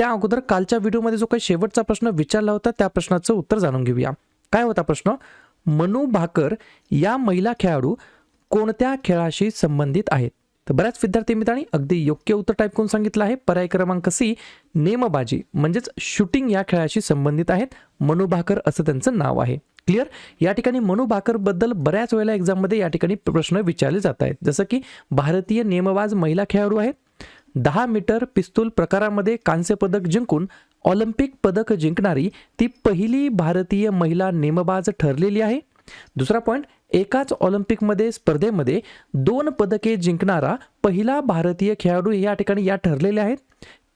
त्या अगोदर कालच्या व्हिडिओमध्ये जो काही शेवटचा प्रश्न विचारला होता त्या प्रश्नाचं उत्तर जाणून घेऊया. काय होता प्रश्न? मनू भाकर या महिला खेळाडू कोणत्या खेळाशी संबंधित आहेत? तर बऱ्याच विद्यार्थी मित्रांनी अगदी योग्य उत्तर टाईप करून सांगितलं आहे. पर्याय क्रमांक सी नेमबाजी म्हणजेच शूटिंग या खेळाशी संबंधित आहेत. मनू भाकर असं त्यांचं नाव आहे. क्लिअर या ठिकाणी मनू भाकरबद्दल बऱ्याच वेळेला एक्झाममध्ये या ठिकाणी प्रश्न विचारले जात आहेत. जसं की भारतीय नेमबाज महिला खेळाडू आहेत. दहा मीटर पिस्तूल प्रकारामध्ये कांस्य पदक जिंकून ऑलिम्पिक पदक जिंकणारी ती पहिली भारतीय महिला नेमबाज ठरलेली आहे. दुसरा पॉईंट एकाच ऑलिम्पिकमध्ये स्पर्धेमध्ये दोन पदके जिंकणारा पहिला भारतीय खेळाडू या ठिकाणी या ठरलेले आहेत.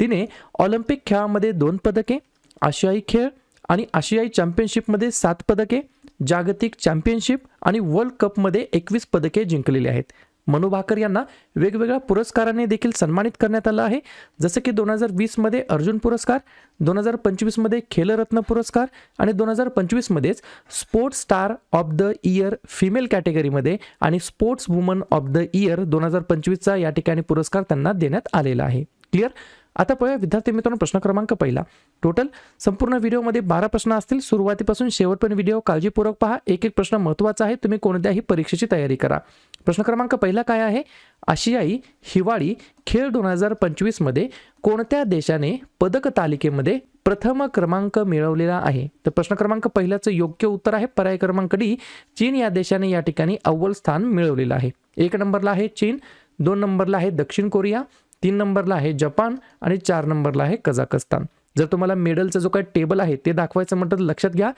तिने ऑलिम्पिक खेळामध्ये दोन पदके आशियाई खेळ आणि आशियाई चॅम्पियनशिपमध्ये सात पदके जागतिक चॅम्पियनशिप आणि वर्ल्ड कपमध्ये एकवीस पदके जिंकलेली आहेत. मनू भाकर यांना वेगवेगळ्या पुरस्काराने देखील सन्मानित करण्यात आलं आहे. जसं की दोन हजार वीसमध्ये अर्जुन पुरस्कार दोन हजार पंचवीसमध्ये खेलरत्न पुरस्कार आणि दोन हजार पंचवीसमध्येच sports star of the year female कॅटेगरीमध्ये आणि sports woman of the year दोन हजार पंचवीसचा या ठिकाणी पुरस्कार त्यांना देण्यात आलेला आहे. क्लिअर? आता पाहूया विद्यार्थी मित्रांनो प्रश्न क्रमांक पहिला. टोटल संपूर्ण व्हिडिओमध्ये बारा प्रश्न असतील. सुरुवातीपासून शेवटपर्यंत व्हिडिओ काळजीपूर्वक पहा. एक एक प्रश्न महत्त्वाचा आहे. तुम्ही कोणत्याही परीक्षेची तयारी करा. प्रश्न क्रमांक पहिला काय आहे? आशियाई हिवाळी खेळ दोन हजार पंचवीसमध्ये कोणत्या देशाने पदक तालिकेमध्ये प्रथम क्रमांक मिळवलेला आहे? तर प्रश्न क्रमांक पहिल्याचं योग्य उत्तर आहे. पर्याय क्रमांक डी चीन या देशाने या ठिकाणी अव्वल स्थान मिळवलेलं आहे. एक नंबरला आहे चीन दोन नंबरला आहे दक्षिण कोरिया तीन नंबरला आहे जपान आणि चार नंबरला आहे कझाकस्तान. जर तुम्हाला मेडलचं जो काही टेबल आहे ते दाखवायचं म्हटलं तर लक्षात घ्या.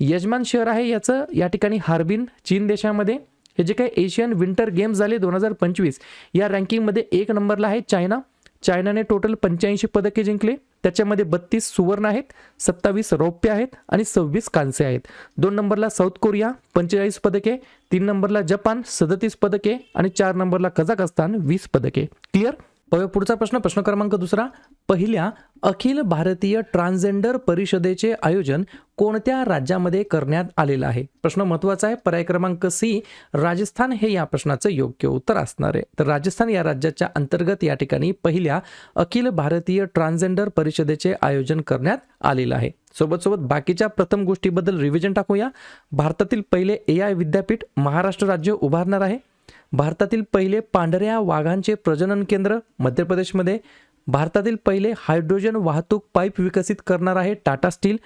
यजमान शहर आहे याचं या ठिकाणी हार्बिन चीन देशामध्ये. हे जे काही एशियन विंटर गेम्स झाले दोन हजार पंचवीस या रँकिंगमध्ये एक नंबरला आहे चायना. चायनाने टोटल पंच्याऐंशी पदके जिंकले. त्याच्यामध्ये बत्तीस सुवर्ण आहेत सत्तावीस रौप्य आहेत आणि सव्वीस कांस्य आहेत. दोन नंबरला साऊथ कोरिया पंचेचाळीस पदके. तीन नंबरला जपान सदतीस पदके. आणि चार नंबरला कझाकस्तान वीस पदके. क्लिअर? पाहूया पुढचा प्रश्न प्रश्न क्रमांक दुसरा. पहिल्या अखिल भारतीय ट्रान्सजेंडर परिषदेचे आयोजन कोणत्या राज्यामध्ये करण्यात आलेलं आहे? प्रश्न महत्त्वाचा आहे. पर्याय क्रमांक सी राजस्थान हे या प्रश्नाचं योग्य उत्तर असणार आहे. तर राजस्थान या राज्याच्या अंतर्गत या ठिकाणी पहिल्या अखिल भारतीय ट्रान्सजेंडर परिषदेचे आयोजन करण्यात आलेलं आहे. सोबत सोबत बाकीच्या प्रथम गोष्टीबद्दल रिव्हिजन टाकूया. भारतातील पहिले ए आय विद्यापीठ महाराष्ट्र राज्य उभारणार आहे. भारतातील पहिले पांढऱ्या वाघांचे प्रजनन केंद्र मध्य प्रदेशमध्ये. भारतातील पहिले हायड्रोजन वाहतूक पाईप विकसित करणार आहे टाटा स्टील.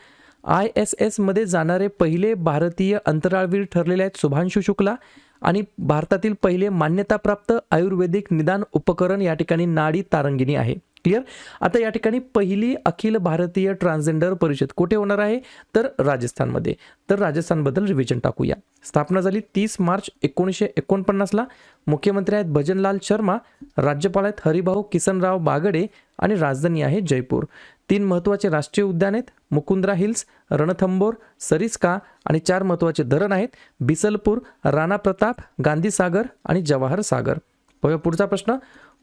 आय एस एसमध्ये जाणारे पहिले भारतीय अंतराळवीर ठरलेले आहेत शुभांशु शुक्ला आणि भारतातील पहिले मान्यताप्राप्त आयुर्वेदिक निदान उपकरण या ठिकाणी नाडी तारंगिणी आहे. क्लिअर आता या ठिकाणी पहिली अखिल भारतीय ट्रान्सजेंडर परिषद कुठे होणार आहे? तर राजस्थानमध्ये. तर राजस्थानबद्दल रिव्हिजन टाकूया. स्थापना झाली तीस मार्च एकोणीसशे एकोणपन्नासला. मुख्यमंत्री आहेत भजनलाल शर्मा राज्यपाल आहेत हरिभाऊ किसनराव बागडे आणि राजधानी आहे जयपूर. तीन महत्त्वाचे राष्ट्रीय उद्यान आहेत मुकुंद्रा हिल्स रणथंबोर सरिस्का आणि चार महत्त्वाचे धरण आहेत बिसलपूर राणा प्रताप गांधीसागर आणि जवाहर सागर. पुढचा प्रश्न.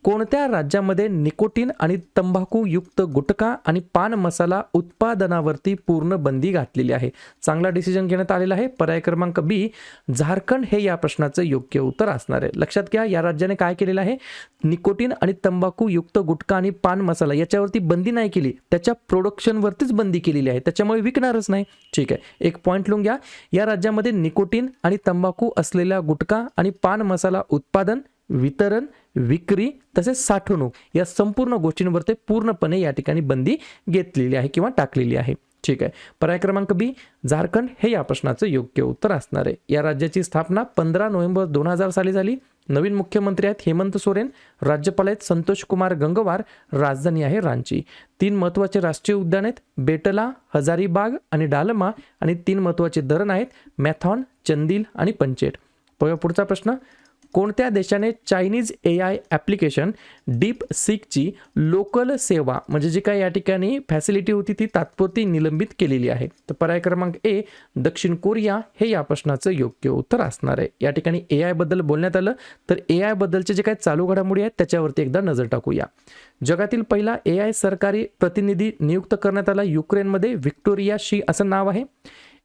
कोणत्या राज्यामध्ये निकोटीन आणि तंबाखूयुक्त गुटखा आणि पान मसाला उत्पादनावरती पूर्ण बंदी घातलेली आहे? चांगला डिसिजन घेण्यात आलेला आहे. पर्याय क्रमांक बी झारखंड हे या प्रश्नाचं योग्य उत्तर असणार आहे. लक्षात घ्या या राज्याने काय केलेलं आहे? निकोटीन आणि तंबाखूयुक्त गुटखा आणि पान मसाला याच्यावरती बंदी नाही केली. त्याच्या प्रोडक्शनवरतीच बंदी केलेली आहे. त्याच्यामुळे विकणारच नाही. ठीक आहे. एक पॉईंट लिहून घ्या. या राज्यामध्ये निकोटीन आणि तंबाखू असलेला गुटखा आणि पान मसाला उत्पादन वितरण विक्री तसेच साठवणूक या संपूर्ण गोष्टींवर ते पूर्णपणे या ठिकाणी बंदी घेतलेली आहे किंवा टाकलेली आहे. ठीक आहे. पर्याय क्रमांक बी झारखंड हे या प्रश्नाचं योग्य उत्तर असणार आहे. या राज्याची स्थापना पंधरा नोव्हेंबर दोन हजार साली झाली. नवीन मुख्यमंत्री आहेत हेमंत सोरेन राज्यपाल आहेत संतोष कुमार गंगवार राजधानी आहे रांची. तीन महत्त्वाचे राष्ट्रीय उद्यान आहेत बेटला हजारीबाग आणि डालमा आणि तीन महत्त्वाचे धरण आहेत मॅथॉन चंदील आणि पंचेट. पुढचा प्रश्न कोणत्या देशाने Chinese A I application deep सिकची local सेवा म्हणजे जी काही या ठिकाणी फॅसिलिटी होती ती तात्पुरती निलंबित केलेली आहे? तर पर्याय क्रमांक ए दक्षिण कोरिया हे या प्रश्नाचं योग्य उत्तर असणार आहे. या ठिकाणी ए आयबद्दल बोलण्यात आलं तर ए आयबद्दलचे जे काही चालू घडामोडी आहेत त्याच्यावरती एकदा नजर टाकूया. जगातील पहिला ए आय सरकारी प्रतिनिधी नियुक्त करण्यात आला युक्रेनमध्ये व्हिक्टोरिया शी असं नाव आहे.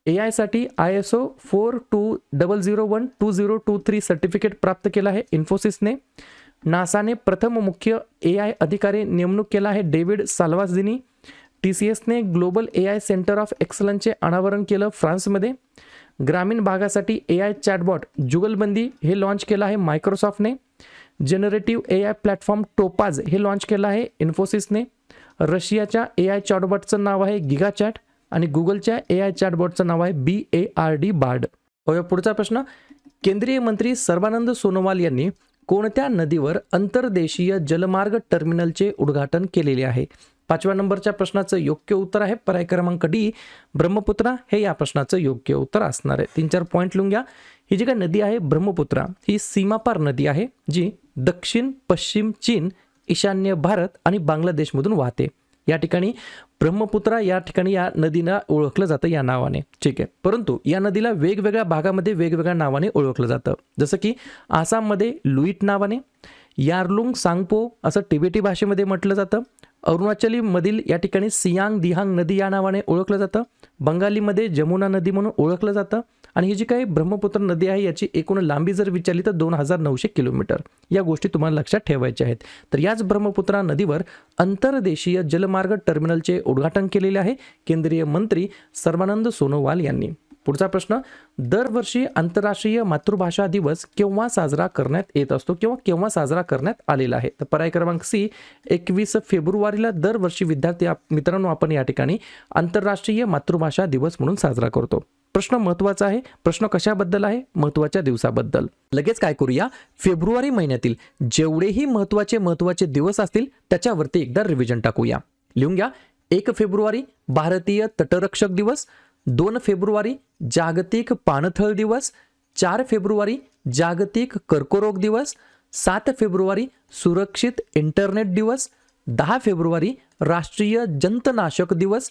ए आयसाठी I S O four two double zero one two zero two three certificate प्राप्त केलं आहे. इन्फोसिसने नासाने प्रथम मुख्य ए आय अधिकारी नेमणूक केला आहे. डेव्हिड साल्वासदिनी टी सी एसने global A I centre of एक्सलन्सचे अनावरण केलं फ्रान्समध्ये. ग्रामीण भागासाठी ए आय चॅटबॉट जुगलबंदी हे लॉन्च केलं आहे मायक्रोसॉफ्टने. Generative A I platform Topaz हे लॉन्च केलं आहे. इन्फोसिसने रशियाच्या ए आय चॅटबॉटचं नाव आहे गिगा चॅट आणि गुगलच्या ए आय चॅटबॉटचं नाव आहे B A R D Bard. होय पुढचा प्रश्न. केंद्रीय मंत्री सर्वानंद सोनोवाल यांनी कोणत्या नदीवर अंतर्देशीय जलमार्ग टर्मिनलचे उद्घाटन केलेले आहे? पाचव्या नंबरच्या प्रश्नाचं योग्य उत्तर आहे पर्याय क्रमांक डी. ब्रह्मपुत्रा. हे या प्रश्नाचं योग्य उत्तर असणार आहे. तीन चार पॉईंट लिहून घ्या. ही जी काही नदी आहे ब्रह्मपुत्रा ही सीमापार नदी आहे जी दक्षिण पश्चिम चीन ईशान्य भारत आणि बांगलादेशमधून वाहते. या ठिकाणी ब्रह्मपुत्रा या ठिकाणी या नदीला ओळखलं जातं या नावाने. ठीक आहे. परंतु या नदीला वेगवेगळ्या भागामध्ये वेगवेगळ्या नावाने ओळखलं जातं. जसं की आसाममध्ये लुईट नावाने यारलुंग सांगपो असं तिबेटी भाषेमध्ये म्हटलं जातं. अरुणाचलीमधील या ठिकाणी सियांग दिहांग नदी या नावाने ओळखलं जातं. बंगालीमध्ये जमुना नदी म्हणून ओळखलं जातं. आणि ही जी काही ब्रह्मपुत्र नदी आहे याची एकूण लांबी जर विचारली तर दोन हजार नऊशे किलोमीटर. या गोष्टी तुम्हाला लक्षात ठेवायच्या आहेत. तर याच ब्रह्मपुत्रा नदीवर अंतर्देशीय जलमार्ग टर्मिनलचे उद्घाटन केलेले आहे केंद्रीय मंत्री सर्वानंद सोनोवाल यांनी. पुढचा प्रश्न दरवर्षी आंतरराष्ट्रीय मातृभाषा दिवस केव्हा साजरा करण्यात येत असतो किंवा केव्हा साजरा करण्यात आलेला आहे? तर पर्याय क्रमांक सी एकवीस फेब्रुवारीला दरवर्षी विद्यार्थी मित्रांनो आपण या ठिकाणी आंतरराष्ट्रीय मातृभाषा दिवस म्हणून साजरा करतो. प्रश्न महत्त्वाचा आहे. प्रश्न कशाबद्दल आहे? महत्त्वाच्या दिवसाबद्दल. लगेच काय करूया? फेब्रुवारी महिन्यातील जेवढेही महत्त्वाचे महत्त्वाचे दिवस असतील त्याच्यावरती एकदा रिव्हिजन टाकूया. लिहून घ्या. एक फेब्रुवारी भारतीय तटरक्षक दिवस दोन फेब्रुवारी जागतिक पाणथळ दिवस चार फेब्रुवारी जागतिक कर्करोग दिवस सात फेब्रुवारी सुरक्षित इंटरनेट दिवस दहा फेब्रुवारी राष्ट्रीय जंतनाशक दिवस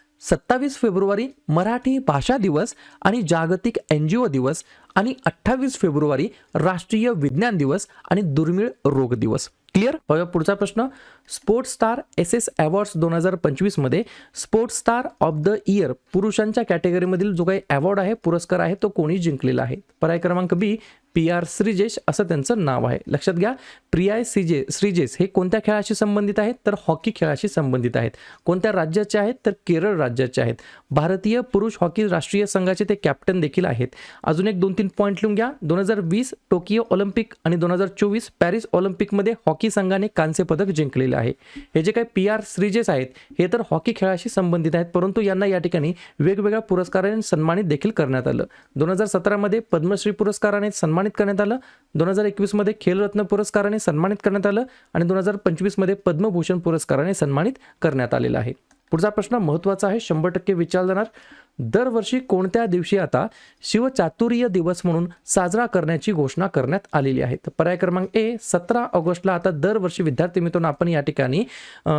सत्तावीस फेब्रुवारी मराठी भाषा दिवस आणि जागतिक एन जी ओ दिवस आणि अठ्ठावीस फेब्रुवारी राष्ट्रीय विज्ञान दिवस आणि दुर्मिळ रोग दिवस. क्लिअर बघा पुढचा प्रश्न. Sports star S S awards दोन हजार पंचवीसमध्ये sports star of the year पुरुषांच्या कॅटेगरीमधील जो काही अवॉर्ड आहे पुरस्कार आहे तो कोणी जिंकलेला आहे? पर्याय क्रमांक बी पी आर श्रीजेश असं त्यांचं नाव आहे. लक्षात घ्या प्रियाय श्रीजे श्रीजेश हे कोणत्या खेळाशी संबंधित आहेत? तर हॉकी खेळाशी संबंधित आहेत. कोणत्या राज्याचे आहेत? तर केरळ राज्याचे आहेत. भारतीय पुरुष हॉकी राष्ट्रीय संघाचे ते कॅप्टन देखील आहेत. अजून एक दोन तीन पॉईंट लिहून घ्या. दोन हजार वीस टोकियो ऑलिम्पिक आणि दोन हजार चोवीस पॅरिस ऑलिम्पिकमध्ये हॉकी संघाने कांस्य पदक जिंकलेले आहे. हे जे काही पी आर श्रीजेस आहेत हे तर हॉकी खेळाशी संबंधित आहेत परंतु यांना या ठिकाणी वेगवेगळ्या पुरस्काराने सन्मानित देखील करण्यात आलं. दोन हजार सतरामध्ये पद्मश्री पुरस्काराने सन्मान सन्मानित करण्यात आलं. दोन हजार एकवीसमध्ये खेलरत्न पुरस्काराने सन्मानित करण्यात आलं आणि दोन हजार पंचवीसमध्ये पद्मभूषण पुरस्काराने सन्मानित करण्यात आलेलं आहे. पुढचा प्रश्न महत्त्वाचा आहे. शंभर टक्के विचार जाणार. दरवर्षी कोणत्या दिवशी आता शिवचातुर्य दिवस म्हणून साजरा करण्याची घोषणा करण्यात आलेली आहे? तर पर्याय क्रमांक ए सतरा ऑगस्टला आता दरवर्षी विद्यार्थी मित्रांनो आपण या ठिकाणी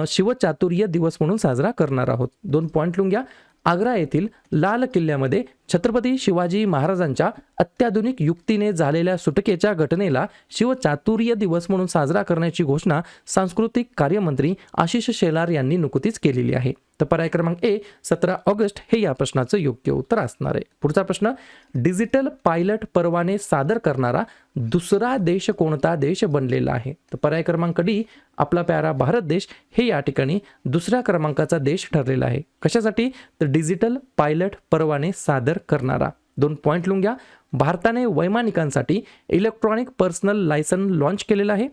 शिवचातुर्य दिवस म्हणून साजरा करणार आहोत. दोन पॉईंट लिहून घ्या. आग्रा येथील लाल किल्ल्यामध्ये छत्रपती शिवाजी महाराजांच्या अत्याधुनिक युक्तीने झालेल्या सुटकेच्या घटनेला शिवचातुर्य दिवस म्हणून साजरा करण्याची घोषणा सांस्कृतिक कार्यमंत्री आशिष शेलार यांनी नुकतीच केलेली आहे. तर पर्याय क्रमांक ए सतरा ऑगस्ट हे या प्रश्नाचं योग्य उत्तर असणार आहे. पुढचा प्रश्न डिजिटल पायलट परवाने सादर करणारा दुसरा देश कोणता देश बनलेला आहे? तर पर्याय क्रमांक डी आपला प्यारा भारत देश हे या ठिकाणी दुसऱ्या क्रमांकाचा देश ठरलेला आहे. कशासाठी? तर डिजिटल पायलट परवाने सादर करणारा. दोन पॉईंट लिहून घ्या. भारताने वैमानिकांसाठी इलेक्ट्रॉनिक पर्सनल लायसन लॉन्च केलेला आहे.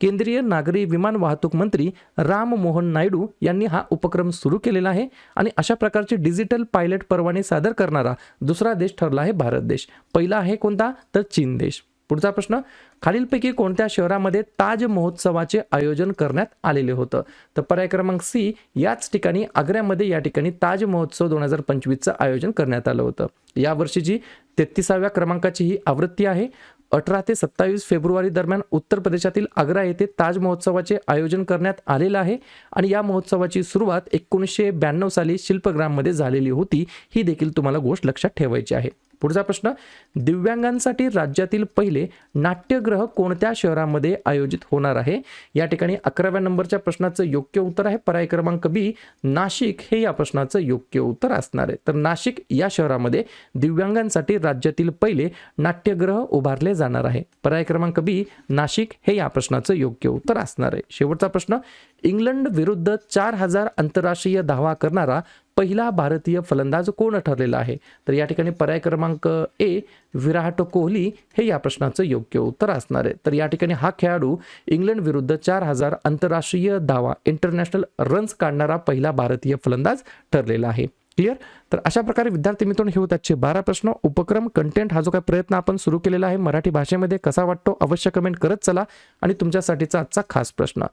केंद्रीय नागरी विमान वाहतूक मंत्री राम मोहन नायडू यांनी हा उपक्रम सुरू केलेला आहे आणि अशा प्रकारचे डिजिटल पायलट परवाने सादर करणारा दुसरा देश ठरला आहे भारत देश. पहिला आहे कोणता? तर चीन देश. पुढचा प्रश्न खालीलपैकी कोणत्या शहरामध्ये ताज महोत्सवाचे आयोजन करण्यात आलेले होतं? तर पर्याय क्रमांक सी याच ठिकाणी आग्र्यामध्ये या ठिकाणी ताज महोत्सव दोन हजार पंचवीसचं आयोजन करण्यात आलं होतं. या वर्षीची तेहतीसाव्या क्रमांकाची ही आवृत्ती आहे. अठरा ते सत्तावीस फेब्रुवारी दरम्यान उत्तर प्रदेशातील आग्रा येथे ताज महोत्सवाचे आयोजन करण्यात आलेलं आहे आणि या महोत्सवाची सुरुवात एकोणीसशे ब्याण्णव साली शिल्पग्राममध्ये झालेली होती. ही देखील तुम्हाला गोष्ट लक्षात ठेवायची आहे. पुढचा प्रश्न दिव्यांगांसाठी राज्यातील पहिले नाट्यगृह कोणत्या शहरामध्ये आयोजित होणार आहे? या ठिकाणी अकराव्या नंबरच्या प्रश्नाचं योग्य उत्तर आहे. पर्याय क्रमांक बी नाशिक हे या प्रश्नाचं योग्य उत्तर असणार आहे. तर नाशिक या शहरामध्ये दिव्यांगांसाठी राज्यातील पहिले नाट्यगृह उभारले जाणार आहे. पर्याय क्रमांक बी नाशिक हे या प्रश्नाचं योग्य उत्तर असणार आहे. शेवटचा प्रश्न इंग्लंड विरुद्ध चार हजार आंतरराष्ट्रीय धावा करणारा पहिला भारतीय फलंदाज कोण ठरलेला आहे? तर या ठिकाणी पर्याय क्रमांक ए विराट कोहली. हे या प्रश्नाचं योग्य उत्तर असणार आहे. तर या ठिकाणी हा खेळाडू इंग्लंड विरुद्ध चार हजार आंतरराष्ट्रीय धावा इंटरनॅशनल रन्स काढणारा पहिला भारतीय फलंदाज ठरलेला आहे. क्लिअर तर अशा प्रकारे विद्यार्थी मित्रांनो हे होते आजचे बारा प्रश्न. उपक्रम कंटेंट हा जो काही प्रयत्न आपण सुरू केलेला आहे मराठी भाषेमध्ये कसा वाटतो अवश्य कमेंट करत चला. आणि तुमच्यासाठीचा आजचा खास प्रश्न.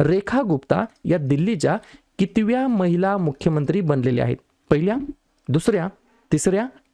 रेखा गुप्ता या दिल्लीच्या कितव्या महिला मुख्यमंत्री बनलेल्या आहेत? पहिल्या दुसऱ्या तिसऱ्या